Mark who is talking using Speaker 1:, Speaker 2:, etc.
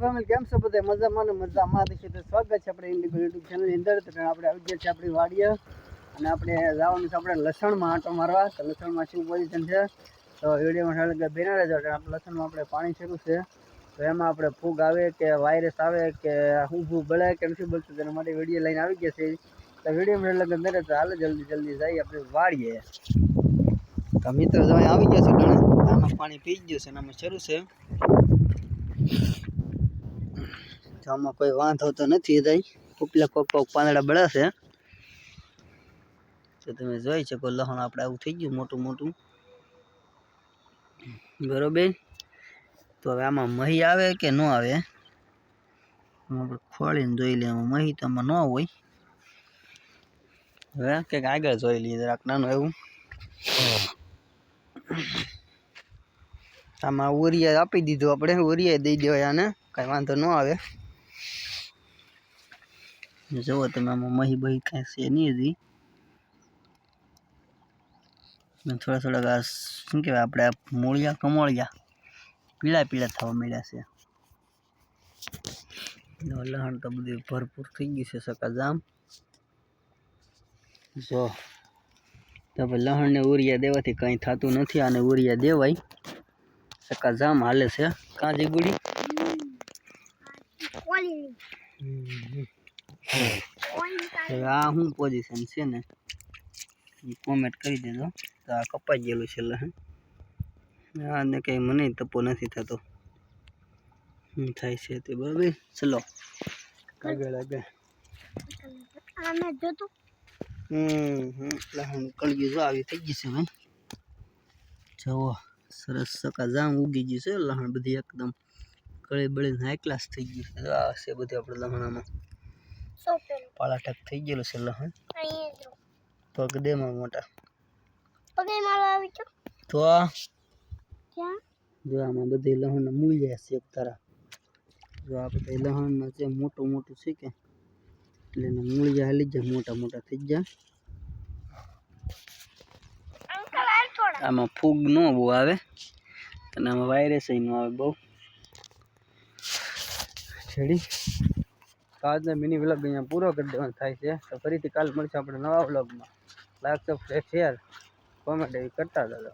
Speaker 1: Family કેમ છો બધા? મજામાં ને મજામાં? છે તો સ્વાગત છે આપણે ઇન્ડિગો યુટ્યુબ ચેનલની અંદર. તો આપણે આવી ગયા છે આપણી વાડીએ. અને આપણે જવાનું છે આપણે લસણમાં આંટો મારવા. તો લસણમાં શું પોઝિશન છે? તો વિડીયોમાં સારું બેના રહેજો આપણે લસણમાં આપણે પાણી શરૂ છે. તો એમાં આપણે ફૂગ આવે કે વાયરસ આવે કે ઊભું બળે કે નથી બળતું તેના માટે વીડિયો લઈને આવી ગયા છે તો વિડીયોમાં લગ્ન દરે તો હાલ જલ્દી જલ્દી જઈએ આપણે વાડીએ. તો મિત્રો, તમે આવી ગયા છે ઘણા. પાણી પી ગયું છે અને આમાં શરૂ છે. આમાં કોઈ વાંધો તો નથી થઈ ઉપલા કોક કોક પાંદડા બળાશે. તો તમે જોઈ શકો, લહણ આપણે આવું થઈ ગયું મોટું મોટું. બરોબર? તો હવે આમાં મહી આવે કે ન આવે? આપણે ખોળીને જોઈ લઈએ. મહી તો આમાં ન હોય. હવે કંઈક આગળ જોઈ લઈએ, જરાક નાનું એવું. આમાં ઓરિયા આપી દીધું આપણે ઓરિયા દઈ દેવાય આને. કાંઈ વાંધો ન આવે. જુઓ તમે આમાં મહી બહી કાંઈ છે નહીં હજી. ને થોડા થોડાક આ શું કહેવાય, આપણે આ મૂળિયા, કમોળિયા પીળા પીળા થવા મળ્યા છે. ને લહણ તો બધું ભરપૂર થઈ ગયું છે સકાજામ. જો, તો ભાઈ લહણને ઉરિયા દેવાથી કંઈ થતું નથી આને ઉરિયા દેવાય. સકાજામ હાલે છે. કાંજી ગુડી હવે આ શું પોઝિશન છે ને? એ કોમેન્ટ કરી દેજો. તો આ કપાઈ ગયેલું છે લહણ આને કંઈ મને તપો નથી થતો. શું થાય છે તે બરાબર? ચલો. આગળ આગળ. હમ હમ. લહણ કળગી જો આવી થઈ ગઈ છે ભાઈ જવો સરસ સકાજામ ઉગી ગયું છે. લહણ બધી એકદમ કળી બળીને હાઈ ક્લાસ થઈ ગયું છે. આ છે બધું આપણે લહણામાં પાળાટક થઈ ગયેલું છે લહણ પગ દેમાં મોટા. તો આ જો આમાં બધી લહણ મૂલ્યા છે એક તારા. જો આ બધા લહણમાં છે મોટું મોટું છે કે? એટલે એને મૂળિયા હાલી જાય મોટા મોટા થઈ જાય આમાં ફૂગ ન બહુ આવે અને આમાં વાયરસ ન આવે બહુ. છેડી તો આજનો મિની વ્લોગ અહીંયા પૂરો કરી થાય છે. તો ફરીથી કાલ મળશે આપણે નવા વ્લોગમાં લાઈક સબસ્ક્રાઈબ શેર કોમેન્ટ એવી કરતા જાજો